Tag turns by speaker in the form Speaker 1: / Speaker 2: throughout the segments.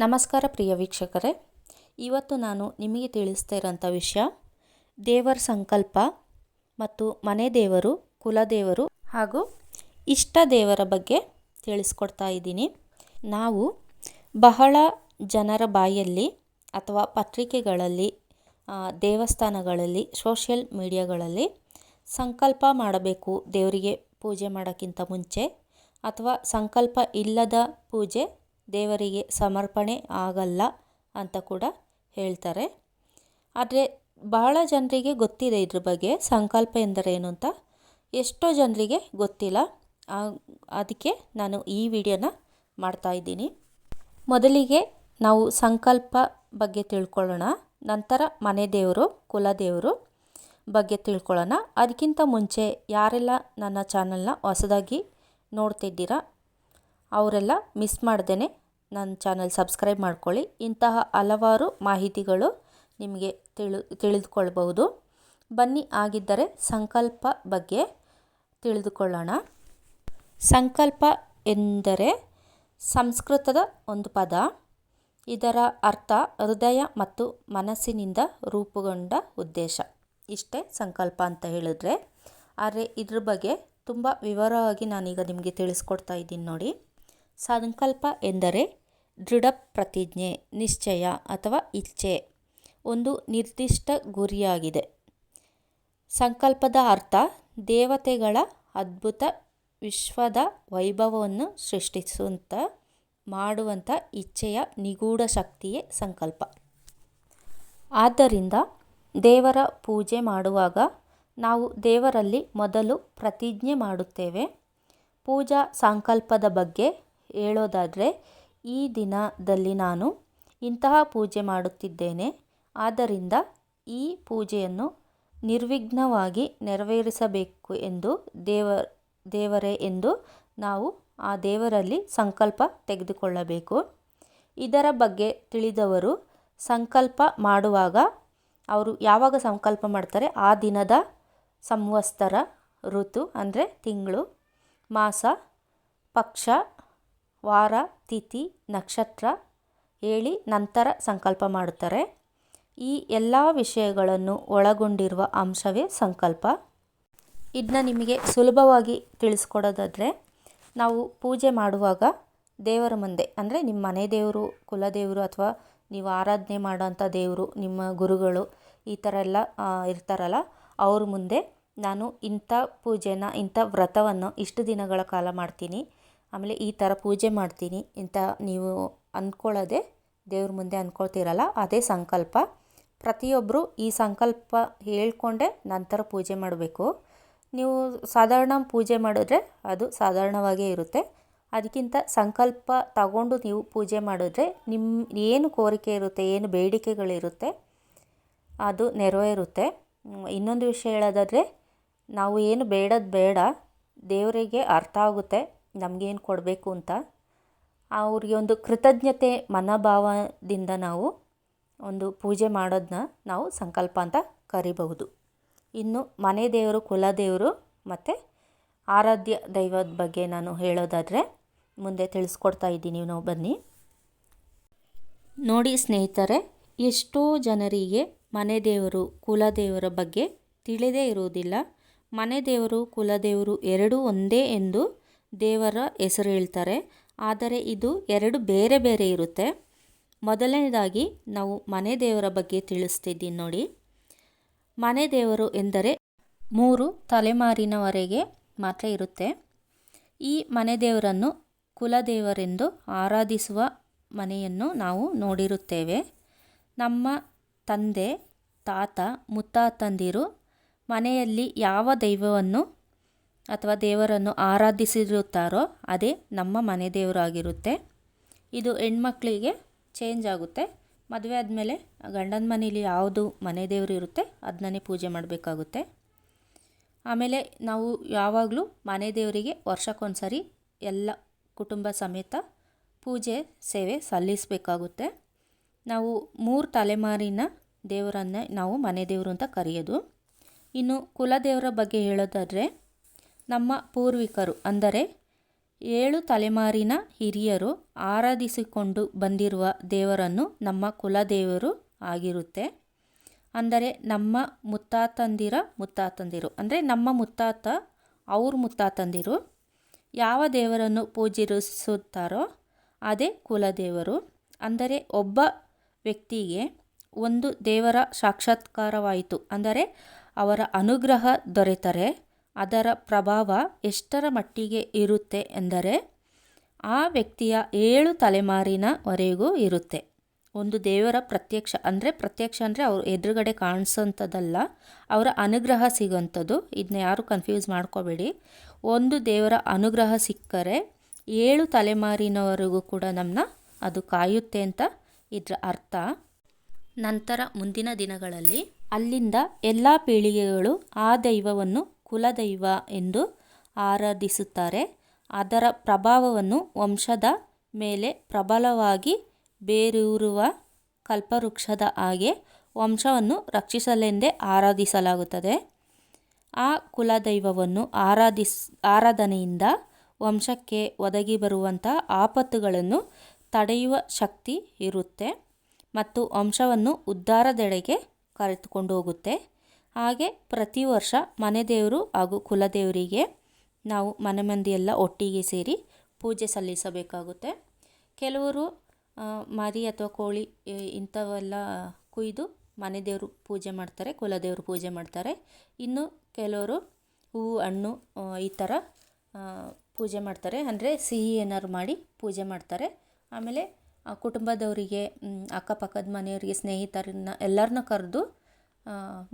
Speaker 1: ನಮಸ್ಕಾರ ಪ್ರಿಯ ವೀಕ್ಷಕರೇ. ಇವತ್ತು ನಾನು ನಿಮಗೆ ತಿಳಿಸ್ತಾ ಇರೋಂಥ ವಿಷಯ, ದೇವರ ಸಂಕಲ್ಪ ಮತ್ತು ಮನೆ ದೇವರು ಕುಲದೇವರು ಹಾಗೂ ಇಷ್ಟ ದೇವರ ಬಗ್ಗೆ ತಿಳಿಸ್ಕೊಡ್ತಾ ಇದ್ದೀನಿ. ನಾವು ಬಹಳ ಜನರ ಬಾಯಲ್ಲಿ ಅಥವಾ ಪತ್ರಿಕೆಗಳಲ್ಲಿ ದೇವಸ್ಥಾನಗಳಲ್ಲಿ, ಸೋಷಿಯಲ್ ಮೀಡಿಯಾಗಳಲ್ಲಿ ಸಂಕಲ್ಪ ಮಾಡಬೇಕು ದೇವರಿಗೆ ಪೂಜೆ ಮಾಡೋಕ್ಕಿಂತ ಮುಂಚೆ ಅಥವಾ ಸಂಕಲ್ಪ ಇಲ್ಲದ ಪೂಜೆ ದೇವರಿಗೆ ಸಮರ್ಪಣೆ ಆಗಲ್ಲ ಅಂತ ಕೂಡ ಹೇಳ್ತಾರೆ. ಆದರೆ ಬಹಳ ಜನರಿಗೆ ಗೊತ್ತಿದೆ ಇದ್ರ ಬಗ್ಗೆ, ಸಂಕಲ್ಪ ಎಂದರೇನು ಅಂತ. ಎಷ್ಟೋ ಜನರಿಗೆ ಗೊತ್ತಿಲ್ಲ. ಅದಕ್ಕೆ ನಾನು ಈ ವಿಡಿಯೋನ ಮಾಡ್ತಾ ಇದ್ದೀನಿ. ಮೊದಲಿಗೆ ನಾವು ಸಂಕಲ್ಪ ಬಗ್ಗೆ ತಿಳ್ಕೊಳ್ಳೋಣ. ನಂತರ ಮನೆ ದೇವರು ಕುಲದೇವರು ಬಗ್ಗೆ ತಿಳ್ಕೊಳ್ಳೋಣ. ಅದಕ್ಕಿಂತ ಮುಂಚೆ ಯಾರೆಲ್ಲ ನನ್ನ ಚಾನಲ್ನ ಹೊಸದಾಗಿ ನೋಡ್ತಿದ್ದೀರಾ ಅವರೆಲ್ಲ ಮಿಸ್ ಮಾಡ್ದೇ ನನ್ನ ಚಾನಲ್ ಸಬ್ಸ್ಕ್ರೈಬ್ ಮಾಡ್ಕೊಳ್ಳಿ. ಇಂತಹ ಹಲವಾರು ಮಾಹಿತಿಗಳು ನಿಮಗೆ ತಿಳಿ, ತಿಳಿದುಕೊಳ್ಬಹುದು. ಬನ್ನಿ ಆಗಿದ್ದರೆ ಸಂಕಲ್ಪ ಬಗ್ಗೆ ತಿಳಿದುಕೊಳ್ಳೋಣ. ಸಂಕಲ್ಪ ಎಂದರೆ ಸಂಸ್ಕೃತದ ಒಂದು ಪದ. ಇದರ ಅರ್ಥ ಹೃದಯ ಮತ್ತು ಮನಸ್ಸಿನಿಂದ ರೂಪುಗೊಂಡ ಉದ್ದೇಶ. ಇಷ್ಟೇ ಸಂಕಲ್ಪ ಅಂತ ಹೇಳಿದ್ರೆ. ಆದರೆ ಇದ್ರ ಬಗ್ಗೆ ತುಂಬ ವಿವರವಾಗಿ ನಾನೀಗ ನಿಮಗೆ ತಿಳಿಸ್ಕೊಡ್ತಾ ಇದ್ದೀನಿ ನೋಡಿ. ಸಂಕಲ್ಪ ಎಂದರೆ ದೃಢ ಪ್ರತಿಜ್ಞೆ, ನಿಶ್ಚಯ ಅಥವಾ ಇಚ್ಛೆ. ಒಂದು ನಿರ್ದಿಷ್ಟ ಗುರಿಯಾಗಿದೆ. ಸಂಕಲ್ಪದ ಅರ್ಥ ದೇವತೆಗಳ ಅದ್ಭುತ ವಿಶ್ವದ ವೈಭವವನ್ನು ಸೃಷ್ಟಿಸುವಂಥ, ಮಾಡುವಂಥ ಇಚ್ಛೆಯ ನಿಗೂಢ ಶಕ್ತಿಯೇ ಸಂಕಲ್ಪ. ಆದ್ದರಿಂದ ದೇವರ ಪೂಜೆ ಮಾಡುವಾಗ ನಾವು ದೇವರಲ್ಲಿ ಮೊದಲು ಪ್ರತಿಜ್ಞೆ ಮಾಡುತ್ತೇವೆ. ಪೂಜಾ ಸಂಕಲ್ಪದ ಬಗ್ಗೆ ಹೇಳೋದಾದರೆ, ಈ ದಿನದಲ್ಲಿ ನಾನು ಇಂತಹ ಪೂಜೆ ಮಾಡುತ್ತಿದ್ದೇನೆ. ಆದ್ದರಿಂದ ಈ ಪೂಜೆಯನ್ನು ನಿರ್ವಿಘ್ನವಾಗಿ ನೆರವೇರಿಸಬೇಕು ಎಂದು ದೇವ, ದೇವರೇ ಎಂದು ನಾವು ಆ ದೇವರಲ್ಲಿ ಸಂಕಲ್ಪ ತೆಗೆದುಕೊಳ್ಳಬೇಕು. ಇದರ ಬಗ್ಗೆ ತಿಳಿದವರು ಸಂಕಲ್ಪ ಮಾಡುವಾಗ ಅವರು ಯಾವಾಗ ಸಂಕಲ್ಪ ಮಾಡ್ತಾರೆ? ಆ ದಿನದ ಸಂವತ್ಸರ ಋತು ಅಂದರೆ ತಿಂಗಳು, ಮಾಸ, ಪಕ್ಷ ವಾರ, ತಿಥಿ, ನಕ್ಷತ್ರ ಹೇಳಿ ನಂತರ ಸಂಕಲ್ಪ ಮಾಡುತ್ತಾರೆ. ಈ ಎಲ್ಲ ವಿಷಯಗಳನ್ನು ಒಳಗೊಂಡಿರುವ ಅಂಶವೇ ಸಂಕಲ್ಪ. ಇದನ್ನ ನಿಮಗೆ ಸುಲಭವಾಗಿ ತಿಳಿಸ್ಕೊಡೋದಾದರೆ, ನಾವು ಪೂಜೆ ಮಾಡುವಾಗ ದೇವರ ಮುಂದೆ, ಅಂದರೆ ನಿಮ್ಮ ಮನೆ ದೇವರು, ಕುಲದೇವರು ಅಥವಾ ನೀವು ಆರಾಧನೆ ಮಾಡೋಂಥ ದೇವರು, ನಿಮ್ಮ ಗುರುಗಳು ಈ ಥರ ಎಲ್ಲ ಇರ್ತಾರಲ್ಲ, ಅವ್ರ ಮುಂದೆ ನಾನು ಇಂಥ ಪೂಜೆನ, ಇಂಥ ವ್ರತವನ್ನು ಇಷ್ಟು ದಿನಗಳ ಕಾಲ ಮಾಡ್ತೀನಿ. ಆಮೇಲೆ ಈ ಥರ ಪೂಜೆ ಮಾಡ್ತೀನಿ ಇಂಥ ನೀವು ಅಂದ್ಕೊಳ್ಳೋದೆ ದೇವ್ರ ಮುಂದೆ ಅಂದ್ಕೊಳ್ತೀರಲ್ಲ, ಅದೇ ಸಂಕಲ್ಪ. ಪ್ರತಿಯೊಬ್ಬರು ಈ ಸಂಕಲ್ಪ ಹೇಳ್ಕೊಂಡೆ ನಂತರ ಪೂಜೆ ಮಾಡಬೇಕು. ನೀವು ಸಾಧಾರಣ ಪೂಜೆ ಮಾಡಿದ್ರೆ ಅದು ಸಾಧಾರಣವಾಗೇ ಇರುತ್ತೆ. ಅದಕ್ಕಿಂತ ಸಂಕಲ್ಪ ತಗೊಂಡು ನೀವು ಪೂಜೆ ಮಾಡಿದ್ರೆ ನಿಮ್ಮ ಏನು ಕೋರಿಕೆ ಇರುತ್ತೆ, ಏನು ಬೇಡಿಕೆಗಳಿರುತ್ತೆ, ಅದು ನೆರವೇರುತ್ತೆ. ಇನ್ನೊಂದು ವಿಷಯ ಹೇಳೋದಾದರೆ, ನಾವು ಏನು ಬೇಡದು ಬೇಡ, ದೇವರಿಗೆ ಅರ್ಥ ಆಗುತ್ತೆ. ನಮಗೇನು ಕೊಡಬೇಕು ಅಂತ. ಅವ್ರಿಗೆ ಒಂದು ಕೃತಜ್ಞತೆ ಮನೋಭಾವದಿಂದ ನಾವು ಒಂದು ಪೂಜೆ ಮಾಡೋದನ್ನ ನಾವು ಸಂಕಲ್ಪ ಅಂತ ಕರಿಬಹುದು. ಇನ್ನು ಮನೆ ದೇವರು ಕುಲದೇವರು ಮತ್ತು ಆರಾಧ್ಯ ದೈವದ ಬಗ್ಗೆ ನಾನು ಹೇಳೋದಾದರೆ ಮುಂದೆ ತಿಳಿಸ್ಕೊಡ್ತಾ ಇದ್ದೀನಿ. ನಾವು ಬನ್ನಿ. ನೋಡಿ ಸ್ನೇಹಿತರೆ, ಎಷ್ಟೋ ಜನರಿಗೆ ಮನೆ ದೇವರು ಕುಲದೇವರ ಬಗ್ಗೆ ತಿಳಿದೇ ಇರುವುದಿಲ್ಲ. ಮನೆ ದೇವರು ಕುಲದೇವರು ಎರಡೂ ಒಂದೇ ಎಂದು ದೇವರ ಹೆಸರು ಹೇಳ್ತಾರೆ. ಆದರೆ ಇದು ಎರಡು ಬೇರೆ ಬೇರೆ ಇರುತ್ತೆ. ಮೊದಲನೇದಾಗಿ ನಾವು ಮನೆ ದೇವರ ಬಗ್ಗೆ ತಿಳಿಸ್ತಿದ್ದೀನಿ ನೋಡಿ. ಮನೆ ದೇವರು ಎಂದರೆ ಮೂರು ತಲೆಮಾರಿನವರೆಗೆ ಮಾತ್ರ ಇರುತ್ತೆ. ಈ ಮನೆ ದೇವರನ್ನು ಕುಲದೇವರೆಂದು ಆರಾಧಿಸುವ ಮನೆಯನ್ನು ನಾವು ನೋಡಿರುತ್ತೇವೆ. ನಮ್ಮ ತಂದೆ, ತಾತ, ಮುತ್ತಾತಂದಿರು ಮನೆಯಲ್ಲಿ ಯಾವ ದೈವವನ್ನು ಅಥವಾ ದೇವರನ್ನು ಆರಾಧಿಸಿರುತ್ತಾರೋ ಅದೇ ನಮ್ಮ ಮನೆ ದೇವರಾಗಿರುತ್ತೆ. ಇದು ಹೆಣ್ಮಕ್ಳಿಗೆ ಚೇಂಜ್ ಆಗುತ್ತೆ. ಮದುವೆ ಆದಮೇಲೆ ಗಂಡನ ಮನೇಲಿ ಯಾವುದು ಮನೆ ದೇವರು ಇರುತ್ತೆ ಅದನ್ನೇ ಪೂಜೆ ಮಾಡಬೇಕಾಗುತ್ತೆ. ಆಮೇಲೆ ನಾವು ಯಾವಾಗಲೂ ಮನೆ ದೇವರಿಗೆ ವರ್ಷಕ್ಕೊಂದ್ಸರಿ ಎಲ್ಲ ಕುಟುಂಬ ಸಮೇತ ಪೂಜೆ, ಸೇವೆ ಸಲ್ಲಿಸಬೇಕಾಗುತ್ತೆ. ನಾವು ಮೂರು ತಲೆಮಾರಿನ ದೇವರನ್ನೇ ನಾವು ಮನೆ ದೇವರು ಅಂತ ಕರೆಯೋದು. ಇನ್ನು ಕುಲದೇವರ ಬಗ್ಗೆ ಹೇಳೋದಾದರೆ ನಮ್ಮ ಪೂರ್ವಿಕರು, ಅಂದರೆ ಏಳು ತಲೆಮಾರಿನ ಹಿರಿಯರು ಆರಾಧಿಸಿಕೊಂಡು ಬಂದಿರುವ ದೇವರನ್ನು ನಮ್ಮ ಕುಲದೇವರು ಆಗಿರುತ್ತೆ. ಅಂದರೆ ನಮ್ಮ ಮುತ್ತಾತಂದಿರ ಮುತ್ತಾತಂದಿರು, ಅಂದರೆ ನಮ್ಮ ಮುತ್ತಾತ, ಅವ್ರ ಮುತ್ತಾತಂದಿರು. ಯಾವ ದೇವರನ್ನು ಪೂಜಿಸುತ್ತಾರೋ ಅದೇ ಕುಲದೇವರು. ಅಂದರೆ ಒಬ್ಬ ವ್ಯಕ್ತಿಗೆ ಒಂದು ದೇವರ ಸಾಕ್ಷಾತ್ಕಾರವಾಯಿತು, ಅಂದರೆ ಅವರ ಅನುಗ್ರಹ ದೊರೆತರೆ. ಅದರ ಪ್ರಭಾವ ಎಷ್ಟರ ಮಟ್ಟಿಗೆ ಇರುತ್ತೆ ಎಂದರೆ ಆ ವ್ಯಕ್ತಿಯ ಏಳು ತಲೆಮಾರಿನವರೆಗೂ ಇರುತ್ತೆ. ಒಂದು ದೇವರ ಪ್ರತ್ಯಕ್ಷ ಅಂದರೆ ಪ್ರತ್ಯಕ್ಷ ಅಂದರೆ ಅವರು ಎದುರುಗಡೆ ಕಾಣಿಸೋಂಥದ್ದಲ್ಲ, ಅವರ ಅನುಗ್ರಹ ಸಿಗೋಂಥದ್ದು, ಇದನ್ನ ಯಾರು ಕನ್ಫ್ಯೂಸ್ ಮಾಡ್ಕೋಬೇಡಿ. ಒಂದು ದೇವರ ಅನುಗ್ರಹ ಸಿಕ್ಕರೆ ಏಳು ತಲೆಮಾರಿನವರೆಗೂ ಕೂಡ ನಮ್ಮನ್ನ ಅದು ಕಾಯುತ್ತೆ ಅಂತ ಇದರ ಅರ್ಥ. ನಂತರ ಮುಂದಿನ ದಿನಗಳಲ್ಲಿ ಅಲ್ಲಿಂದ ಎಲ್ಲ ಪೀಳಿಗೆಗಳು ಆ ದೈವವನ್ನು ಕುಲದೈವ ಎಂದು ಆರಾಧಿಸುತ್ತಾರೆ. ಅದರ ಪ್ರಭಾವವನ್ನು ವಂಶದ ಮೇಲೆ ಪ್ರಬಲವಾಗಿ ಬೇರೂರುವ ಕಲ್ಪವೃಕ್ಷದ ಹಾಗೆ ವಂಶವನ್ನು ರಕ್ಷಿಸಲೆಂದೇ ಆರಾಧಿಸಲಾಗುತ್ತದೆ. ಆ ಕುಲದೈವವನ್ನು ಆರಾಧಿಸ್, ಆರಾಧನೆಯಿಂದ ವಂಶಕ್ಕೆ ಒದಗಿ ಬರುವಂಥ ಆಪತ್ತುಗಳನ್ನು ತಡೆಯುವ ಶಕ್ತಿ ಇರುತ್ತೆ ಮತ್ತು ವಂಶವನ್ನು ಉದ್ಧಾರದೆಡೆಗೆ ಕರೆದುಕೊಂಡು ಹೋಗುತ್ತೆ. ಹಾಗೆ ಪ್ರತಿ ವರ್ಷ ಮನೆ ದೇವರು ಹಾಗೂ ಕುಲದೇವರಿಗೆ ನಾವು ಮನೆ ಮಂದಿಯೆಲ್ಲ ಒಟ್ಟಿಗೆ ಸೇರಿ ಪೂಜೆ ಸಲ್ಲಿಸಬೇಕಾಗುತ್ತೆ. ಕೆಲವರು ಮರಿ ಅಥವಾ ಕೋಳಿ ಇಂಥವೆಲ್ಲ ಕುಯ್ದು ಮನೆ ದೇವರು ಪೂಜೆ ಮಾಡ್ತಾರೆ ಕುಲದೇವರು ಪೂಜೆ ಮಾಡ್ತಾರೆ. ಇನ್ನು ಕೆಲವರು ಹೂವು, ಹಣ್ಣು ಈ ಥರ ಪೂಜೆ ಮಾಡ್ತಾರೆ. ಅಂದರೆ ಸಿಹಿ ಏನಾದ್ರು ಮಾಡಿ ಪೂಜೆ ಮಾಡ್ತಾರೆ. ಆಮೇಲೆ ಕುಟುಂಬದವರಿಗೆ ಅಕ್ಕಪಕ್ಕದ ಮನೆಯವರಿಗೆ ಸ್ನೇಹಿತರನ್ನ ಎಲ್ಲರನ್ನ ಕರೆದು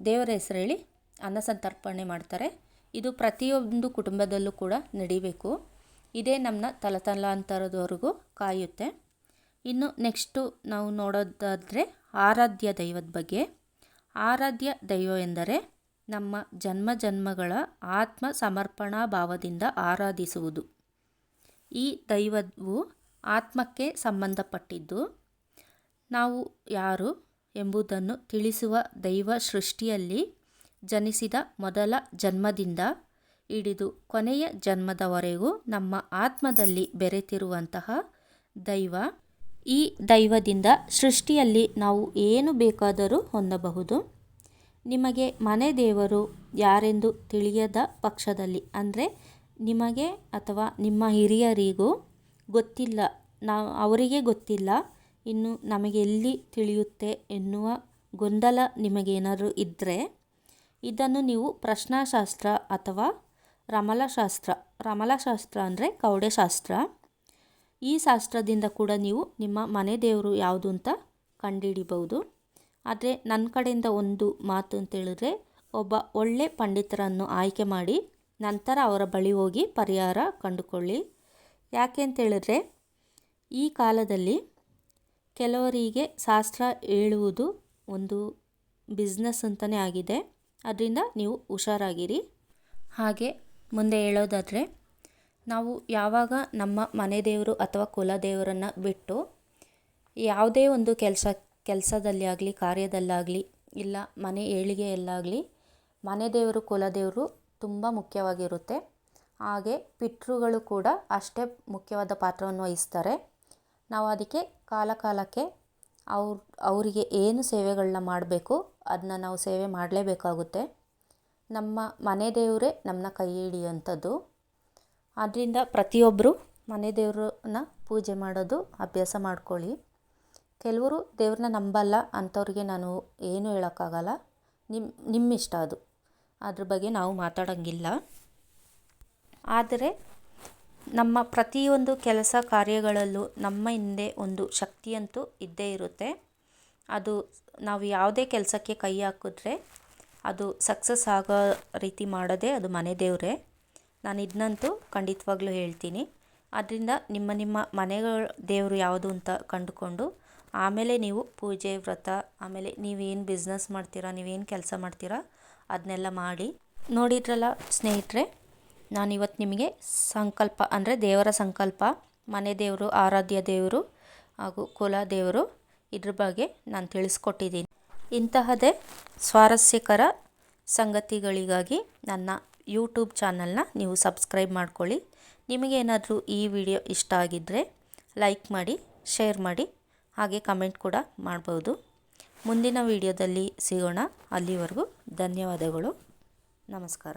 Speaker 1: ದೇವರ ಹೆಸರು ಹೇಳಿ ಅನ್ನ ಸಂತರ್ಪಣೆ ಮಾಡ್ತಾರೆ. ಇದು ಪ್ರತಿಯೊಂದು ಕುಟುಂಬದಲ್ಲೂ ಕೂಡ ನಡಿಬೇಕು. ಇದೇ ನಮ್ಮನ್ನ ತಲತಲಾಂತರದವರೆಗೂ ಕಾಯುತ್ತೆ. ಇನ್ನು ನೆಕ್ಸ್ಟು ನಾವು ನೋಡೋದಾದರೆ ಆರಾಧ್ಯ ದೈವದ ಬಗ್ಗೆ. ಆರಾಧ್ಯ ದೈವ ಎಂದರೆ ನಮ್ಮ ಜನ್ಮ ಜನ್ಮಗಳ ಆತ್ಮ ಸಮರ್ಪಣಾ ಭಾವದಿಂದ ಆರಾಧಿಸುವುದು. ಈ ದೈವವು ಆತ್ಮಕ್ಕೆ ಸಂಬಂಧಪಟ್ಟಿದ್ದು. ನಾವು ಯಾರು? ಎಂಬುದನ್ನು ತಿಳಿಸುವ ದೈವ ಸೃಷ್ಟಿಯಲ್ಲಿ ಜನಿಸಿದ ಮೊದಲ ಜನ್ಮದಿಂದ ಹಿಡಿದು ಕೊನೆಯ ಜನ್ಮದವರೆಗೂ ನಮ್ಮ ಆತ್ಮದಲ್ಲಿ ಬೆರೆತಿರುವಂತಹ ದೈವ. ಈ ದೈವದಿಂದ ಸೃಷ್ಟಿಯಲ್ಲಿ ನಾವು ಏನು ಬೇಕಾದರೂ ಹೊಂದಬಹುದು. ನಿಮಗೆ ಮನೆ ದೇವರು ಯಾರೆಂದು ತಿಳಿಯದ ಪಕ್ಷದಲ್ಲಿ, ಅಂದರೆ ನಿಮಗೆ ಅಥವಾ ನಿಮ್ಮ ಹಿರಿಯರಿಗೂ ಗೊತ್ತಿಲ್ಲ, ನಾವು ಅವರಿಗೆ ಗೊತ್ತಿಲ್ಲ ಇನ್ನು ನಮಗೆ ಎಲ್ಲಿ ತಿಳಿಯುತ್ತೆ ಎನ್ನುವ ಗೊಂದಲ ನಿಮಗೇನಾದರೂ ಇದ್ದರೆ ಇದನ್ನು ನೀವು ಪ್ರಶ್ನಾಶಾಸ್ತ್ರ ಅಥವಾ ರಮಲಶಾಸ್ತ್ರ ರಮಲಶಾಸ್ತ್ರ ಅಂದರೆ ಕವಡೆಶಾಸ್ತ್ರ ಈ ಶಾಸ್ತ್ರದಿಂದ ಕೂಡ ನೀವು ನಿಮ್ಮ ಮನೆ ದೇವರು ಯಾವುದು ಅಂತ ಕಂಡುಹಿಡಿಬಹುದು ಆದರೆ ನನ್ನ ಕಡೆಯಿಂದ ಒಂದು ಮಾತು ಅಂತ ಹೇಳಿದ್ರೆ ಒಬ್ಬ ಒಳ್ಳೆ ಪಂಡಿತರನ್ನು ಆಯ್ಕೆ ಮಾಡಿ ನಂತರ ಅವರ ಬಳಿ ಹೋಗಿ ಪರಿಹಾರ ಕಂಡುಕೊಳ್ಳಿ. ಯಾಕೆ ಅಂತೇಳಿದ್ರೆ ಈ ಕಾಲದಲ್ಲಿ ಕೆಲವರಿಗೆ ಶಾಸ್ತ್ರ ಹೇಳುವುದು ಒಂದು ಬಿಸ್ನೆಸ್ ಅಂತಲೇ ಆಗಿದೆ. ಅದರಿಂದ ನೀವು ಹುಷಾರಾಗಿರಿ. ಹಾಗೆ ಮುಂದೆ ಹೇಳೋದಾದರೆ, ನಾವು ಯಾವಾಗ ನಮ್ಮ ಮನೆ ದೇವರು ಅಥವಾ ಕುಲದೇವರನ್ನು ಬಿಟ್ಟು ಯಾವುದೇ ಒಂದು ಕೆಲಸ, ಕೆಲಸದಲ್ಲಿ ಆಗಲಿ ಕಾರ್ಯದಲ್ಲಾಗಲಿ ಇಲ್ಲ ಮನೆ ಏಳಿಗೆಯಲ್ಲಾಗಲಿ, ಮನೆ ದೇವರು ಕುಲದೇವರು ತುಂಬ ಮುಖ್ಯವಾಗಿರುತ್ತೆ. ಹಾಗೆ ಪಿತೃಗಳು ಕೂಡ ಅಷ್ಟೇ ಮುಖ್ಯವಾದ ಪಾತ್ರವನ್ನು ವಹಿಸ್ತಾರೆ. ನಾವು ಅದಕ್ಕೆ ಕಾಲ ಕಾಲಕ್ಕೆ ಅವ್ರ, ಅವರಿಗೆ ಏನು ಸೇವೆಗಳನ್ನ ಮಾಡಬೇಕು ಅದನ್ನ ನಾವು ಸೇವೆ ಮಾಡಲೇಬೇಕಾಗುತ್ತೆ. ನಮ್ಮ ಮನೆ ದೇವರೇ ನಮ್ಮನ್ನ ಕೈ ಹಿಡಿಯುವಂಥದ್ದು. ಆದ್ದರಿಂದ ಪ್ರತಿಯೊಬ್ಬರು ಮನೆ ದೇವ್ರನ್ನ ಪೂಜೆ ಮಾಡೋದು, ಅಭ್ಯಾಸ ಮಾಡ್ಕೊಳ್ಳಿ. ಕೆಲವರು ದೇವ್ರನ್ನ ನಂಬಲ್ಲ ಅಂಥವ್ರಿಗೆ ನಾನು ಏನು ಹೇಳೋಕ್ಕಾಗಲ್ಲ. ನಿಮ್ಮ ನಿಮ್ಮಿಷ್ಟ ಅದು. ಅದ್ರ ಬಗ್ಗೆ ನಾವು ಮಾತಾಡೋಂಗಿಲ್ಲ. ಆದರೆ ನಮ್ಮ ಪ್ರತಿಯೊಂದು ಕೆಲಸ ಕಾರ್ಯಗಳಲ್ಲೂ ನಮ್ಮ ಹಿಂದೆ ಒಂದು ಶಕ್ತಿಯಂತೂ ಇದ್ದೇ ಇರುತ್ತೆ. ಅದು ನಾವು ಯಾವುದೇ ಕೆಲಸಕ್ಕೆ ಕೈ ಹಾಕಿದ್ರೆ ಅದು ಸಕ್ಸಸ್ ಆಗೋ ರೀತಿ ಮಾಡೋದೇ ಅದು ಮನೆ ದೇವರೇ. ನಾನು ಇದನ್ನಂತೂ ಖಂಡಿತವಾಗ್ಲೂ ಹೇಳ್ತೀನಿ. ಅದರಿಂದ ನಿಮ್ಮ ನಿಮ್ಮ ಮನೆಗಳ ದೇವರು ಯಾವುದು ಅಂತ ಕಂಡುಕೊಂಡು ಆಮೇಲೆ ನೀವು ಪೂಜೆ, ವ್ರತ, ಆಮೇಲೆ ನೀವೇನು ಬಿಸ್ನೆಸ್ ಮಾಡ್ತೀರಾ, ನೀವೇನು ಕೆಲಸ ಮಾಡ್ತೀರಾ, ಅದನ್ನೆಲ್ಲ ಮಾಡಿ ನೋಡಿದ್ರಲ್ಲ ಸ್ನೇಹಿತರೆ ನಾನಿವತ್ತು ನಿಮಗೆ ಸಂಕಲ್ಪ ಅಂದರೆ ದೇವರ ಸಂಕಲ್ಪ, ಮನೆ ದೇವರು, ಆರಾಧ್ಯ ದೇವರು ಹಾಗೂ ಕುಲ ದೇವರು ಇದ್ರ ಬಗ್ಗೆ ನಾನು ತಿಳಿಸ್ಕೊಟ್ಟಿದ್ದೀನಿ. ಇಂತಹದೇ ಸ್ವಾರಸ್ಯಕರ ಸಂಗತಿಗಳಿಗಾಗಿ ನನ್ನ ಯೂಟ್ಯೂಬ್ ಚಾನಲ್ನ ನೀವು ಸಬ್ಸ್ಕ್ರೈಬ್ ಮಾಡ್ಕೊಳ್ಳಿ. ನಿಮಗೇನಾದರೂ ಈ ವಿಡಿಯೋ ಇಷ್ಟ ಆಗಿದ್ದರೆ ಲೈಕ್ ಮಾಡಿ, ಶೇರ್ ಮಾಡಿ, ಹಾಗೆ ಕಮೆಂಟ್ ಕೂಡ ಮಾಡ್ಬೋದು. ಮುಂದಿನ ವಿಡಿಯೋದಲ್ಲಿ ಸಿಗೋಣ. ಅಲ್ಲಿವರೆಗೂ ಧನ್ಯವಾದಗಳು. ನಮಸ್ಕಾರ.